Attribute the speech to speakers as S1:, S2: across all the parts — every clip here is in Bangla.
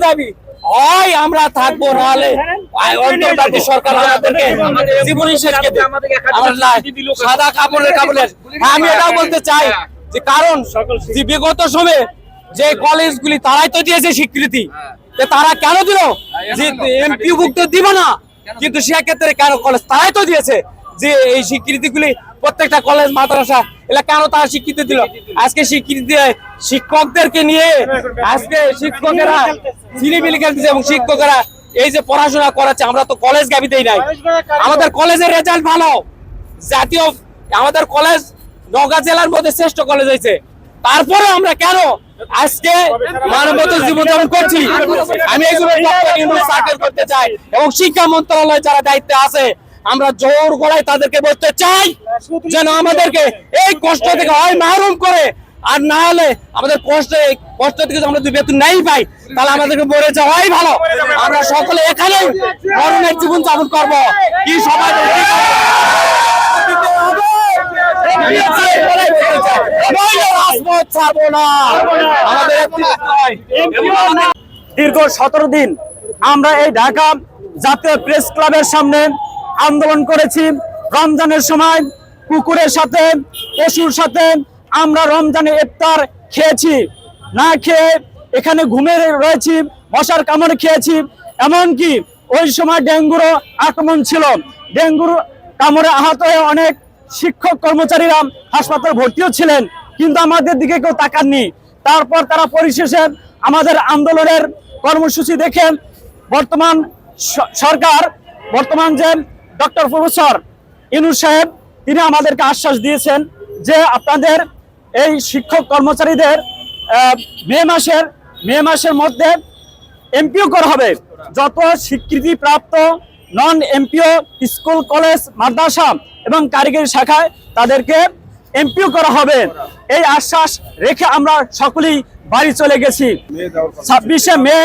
S1: দাবি। আমরা থাকব নাহলে সাদা কাপড়ের কাপড়ের। হ্যাঁ, আমি এটাও বলতে চাই যে কারণ বিগত সময়ে যে কলেজগুলি তারাই তো দিয়েছে স্বীকৃতি তারা কেন দিল? যে এমপি ভুক্ত দিবে না কিন্তু সেক্ষেত্রে কেন কলেজ তারাই তো দিয়েছে? যে এই স্বীকৃতিগুলি প্রত্যেকটা কলেজ মাদ্রাসা এলা কেন তারা স্বীকৃতি দিল? আজকে স্বীকৃতি শিক্ষকদেরকে নিয়ে আজকে শিক্ষকেরা ছিলিমিলি খেলতেছে এবং শিক্ষকেরা এই যে পড়াশোনা করাচ্ছে, আমরা তো কলেজ গাবিতেই নাই। আমাদের কলেজের রেজাল্ট ভালো। জাতীয়, আমাদের কলেজ নওগাঁ জেলার মধ্যে শ্রেষ্ঠ কলেজ হয়েছে। তারপরে আমরা কেন আজকে মানবত জীবনযাপন করছি? আমি সার্কেল করতে চাই এবং শিক্ষা মন্ত্রণালয় যারা দায়িত্বে আছে আমরা জোর গলায় তাদেরকে বলতে চাই যেন আমাদেরকে এই কষ্ট থেকে হয় মাহরুম করে। আর না হলে আমাদের কষ্টে কষ্ট থেকে আমরা যদি বেতন নাই পাই, তাহলে আমাদেরকে মরে যাওয়াই ভালো। আমরা সকলে এখানে মরণের জীবন যাপন করব। কি সবাই
S2: দীর্ঘ সতেরো দিন আমরা এই ঢাকা জাতীয় প্রেস ক্লাবের সামনে আন্দোলন করেছি। রমজানের সময় কুকুরের সাথে, পশুর সাথে আমরা রমজানে ইফতার খেয়েছি। না খেয়ে এখানে ঘুমে রয়েছি, মশার কামড়ে খেয়েছি। এমনকি ওই সময় ডেঙ্গুরও আক্রমণ ছিল। ডেঙ্গুর কামড়ে আহত হয়ে অনেক শিক্ষক কর্মচারীরা হাসপাতালে ভর্তিও ছিলেন, কিন্তু আমাদের দিকে কেউ তাকাননি। তারপর তারা পরিশেষে আমাদের আন্দোলনের কর্মসূচি দেখে বর্তমান সরকার, বর্তমান যে ডক্টর প্রফেসর ইনুর সাহেব, তিনি আমাদেরকে আশ্বাস দিয়েছেন যে আপনাদের এই শিক্ষক কর্মচারীদের মে মাসের মে মাসের মধ্যে এমপিও করা হবে। যত স্বীকৃতি প্রাপ্ত নন এমপিও স্কুল, কলেজ, মাদ্রাসা এবং কারিগরি শাখায় তাদেরকে এমপিও করা হবে। এই আশ্বাস রেখে আমরা সকলেই বাড়ি চলে গেছি। ছাব্বিশে মে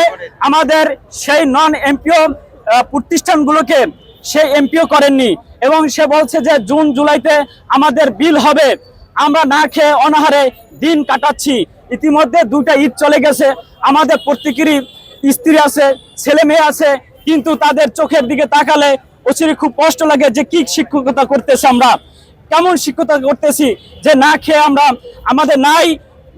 S2: আমাদের সেই নন এমপিও প্রতিষ্ঠানগুলোকে সে এমপিও করেননি এবং সে বলছে যে জুন জুলাইতে আমাদের বিল হবে। আমরা না খেয়ে অনাহারে দিন কাটাচ্ছি। ইতিমধ্যে দুটা ঈদ চলে গেছে। আমাদের প্রত্যেকেরই স্ত্রী আছে, ছেলে মেয়ে আছে, কিন্তু তাদের চোখের দিকে তাকালে অচিরে খুব কষ্ট লাগে যে কি শিক্ষকতা করতেছে আমরা। কেমন শিক্ষকতা করতেছি যে না খেয়ে আমরা, আমাদের নাই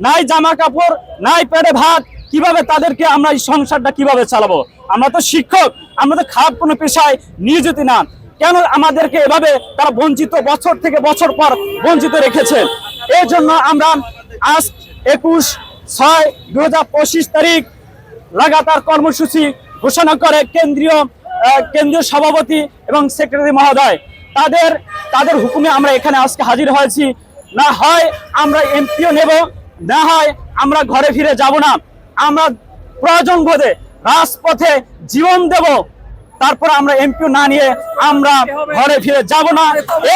S2: নাই জামা কাপড়, নাই পেটে ভাত কীভাবে তাদেরকে আমরা এই সংসারটা কীভাবে চালাবো? আমরা তো শিক্ষক, আমরা তো খারাপ কোনো পেশায় নিয়োজিত না। কেন আমাদেরকে এভাবে তারা বঞ্চিত বছর থেকে বছর পর বঞ্চিত রেখেছে এই জন্য আমরা আজ একুশ ছয় দু তারিখ লাগাতার কর্মসূচি ঘোষণা করে কেন্দ্রীয় কেন্দ্রীয় সভাপতি এবং সেক্রেটারি মহোদয়। তাদের তাদের হুকুমে আমরা এখানে আজকে হাজির হয়েছি। না হয় আমরা এমপিও নেব, না হয় আমরা ঘরে ফিরে যাব না। আমরা প্রয়োজন বোধে রাজপথে জীবন দেব। তারপর আমরা এমপিও না নিয়ে আমরা ঘরে ফিরে যাব না।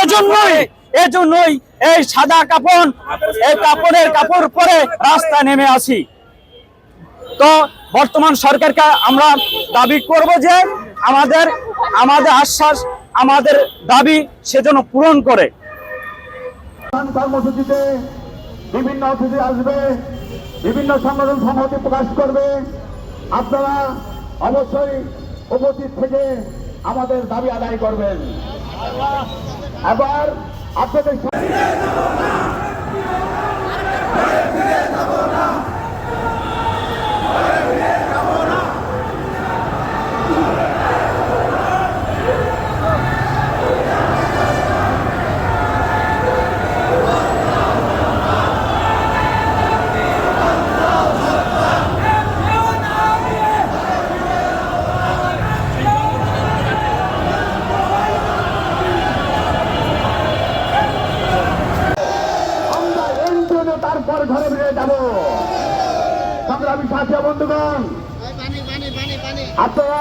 S2: এজন্যই এজন্যই এই সাদা কাপড়, এই কাপড়ের কাপড় পরে রাস্তায় নেমে আসি। তো বর্তমান সরকারকে আমরা দাবি করব যে আমাদের আমাদের আশ্বাস, আমাদের দাবি সেজন্য পূরণ করে।
S3: কর্মসূচিতে বিভিন্ন অতিথি আসবে। বিভিন্ন সংগঠন সংহতি প্রকাশ করবে। আপনারা অবশ্যই উপস্থিত থেকে আমাদের দাবি আদায় করবেন। আবার আপনাদের সাথে বন্ধুগণ। আপনারা